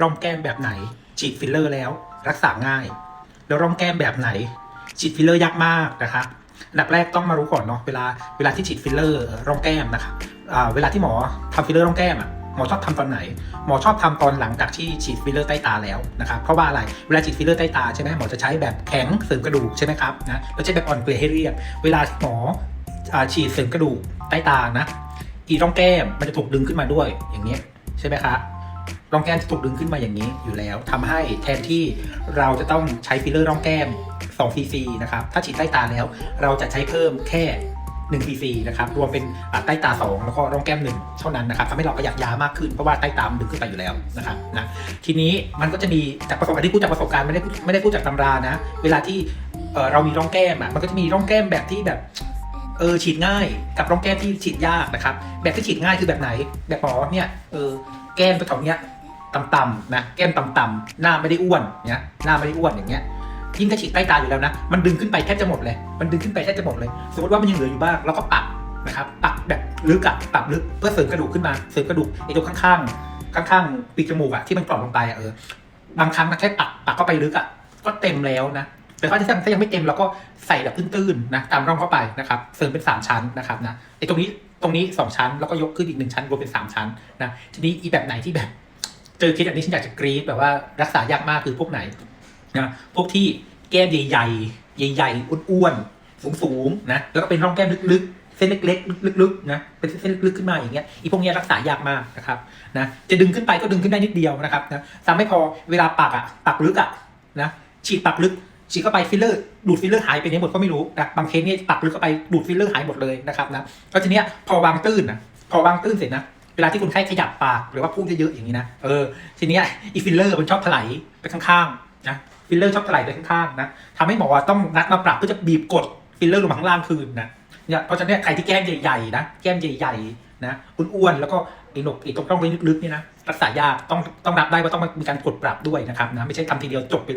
ร่องแก้มแบบไหน ฉีดฟิลเลอร์แล้ว รักษาง่าย แล้วร่องแก้มแบบไหน ฉีดฟิลเลอร์ยากมากนะคะอันดับแรกต้องมารู้ก่อนเนาะเวลาเวลาที่ฉีดฟิลเลอร์ร่องแก้มนะคะเวลาที่หมอทำฟิลเลอร์ร่องแก้มอะหมอชอบทำตอนไหน หมอชอบทำตอนหลังจากที่ฉีดฟิลเลอร์ใต้ตาแล้วนะครับเพราะว่าอะไรเวลาฉีดฟิลเลอร์ใต้ตาใช่ไหมหมอจะใช้แบบแข็งเสริมกระดูกใช่ไหมครับนะแล้วใช้แบบอ่อนเกลี่ยให้เรียบเวลาที่หมอฉีดเสริมกระดูกใต้ตานะอีร่องแก้มมันจะถูกดึงขึ้นมาด้วยอย่างนี้ยใช่ไหมคะ ร่องแก้มจะถูกดึงขึ้นมาอย่างนี้อยู่แล้วทำให้แทนที่เราจะต้องใช้ฟิลเลอร์ร่องแก้ม2 cc นะครับ ถ้าฉีดใต้ตาแล้ว เราจะใช้เพิ่มแค่1 cc นะครับ รวมเป็นใต้ตา 2 แล้วก็ร่องแก้ม 1 เท่านั้นนะครับทำให้เราประหยัดยามากขึ้น เพราะว่าใต้ตามนดึงขึ้นไปอยู่แล้วนะครับนะทีนี้มันก็จะมีจากประสบการณ์ที่พูดจากประสบการณ์ไม่ได้ไม่ได้พูดจากตำรานะ เวลาที่เเรามีร่องแก้มอะมันก็จะมีร่องแก้มแบบที่แบบเออฉีดง่ายกับร่องแก้มที่ฉีดยากนะครับแบบที่ฉีดง่ายคือแบบไหน แบบหมอเนี่ยเออแก้มตัวเนี้ย ต่ำๆนะแก้มต่ำๆหน้าไม่ได้อ้วนเนี่ยหน้าไม่ได้อ้วนอย่างเงี้ยยิ่งถ้าฉีดใต้ตาอยู่แล้วนะ มันดึงขึ้นไปแทบจะหมดเลย มันดึงขึ้นไปแทบจะหมดเลย สมมติว่ามันยังเหลืออยู่บ้างเราก็ปรับนะครับปรับแบบลึกอะปรับลึกเพื่อเสริมกระดูกขึ้นมา เสริมกระดูกไอ้ตรงข้างๆ ข้างๆ ปีกจมูกอะที่มันกรอบลงไปอะเออ บางครั้งนะแค่ปักปักเข้าไปลึกอะก็เต็มแล้วนะ แต่ถ้าถ้ายังไม่เต็มเราก็ใส่แบบตื้นๆนะตามร่องเข้าไปนะครับ เสริมเป็น 3 ชั้นนะครับนะ ไอ้ตรงนี้ตรงนี้ 2 ชั้น แล้วก็ยกขึ้นอีก 1 ชั้นรวมเป็น 3 ชั้นนะ ทีนี้อีแบบไหนที่แบบ เจอเคสแบบนี้ฉันอยากจะกรี๊ดแบบว่ารักษายากมากคือพวกไหนนะพวกที่แก้มใหญ่ๆใหญ่ๆอ้วนๆสูงๆนะแล้วก็เป็นร่องแก้มลึกๆ เส้นเล็กๆลึกๆนะเป็นเส้นลึกๆขึ้นมาอย่างเงี้ยอีพวกเนี้ยรักษายากมากนะครับนะจะดึงขึ้นไปก็ดึงขึ้นได้นิดเดียวนะครับนะซ้ำไม่พอเวลาปักอะปักลึกอะนะฉีดปักลึกฉีดเข้าไปฟิลเลอร์ดูดฟิลเลอร์หายไปไหนหมดก็ไม่รู้นะบางเคสเนี่ยปักลึกเข้าไปดูดฟิลเลอร์หายหมดเลยนะครับนะแล้วทีเนี้ยพอวางตื้นนะพอวางตื้นเสร็จนะ เวลาที่คนไข้ขยับปากหรือว่าพูดเยอะๆอย่างนี้นะเออทีเนี้ยอีฟิลเลอร์มันชอบถลายไปข้างๆนะฟิลเลอร์ชอบถลายไปข้างๆนะทำให้หมอต้องนัดมาปรับเพื่อจะบีบกดฟิลเลอร์ลงมาข้างล่างคืนนะเนี่ยเพราะฉะนั้นใครที่แก้มใหญ่ๆนะแก้มใหญ่ๆนะอ้วนๆแล้วก็ไอ้หนกไอ้ตรงร่องลึกๆเนี่ยนะรักษายากต้องต้องรับได้ว่าต้องมีการกดปรับด้วยนะครับนะไม่ใช่ทำทีเดียวจบไปเลย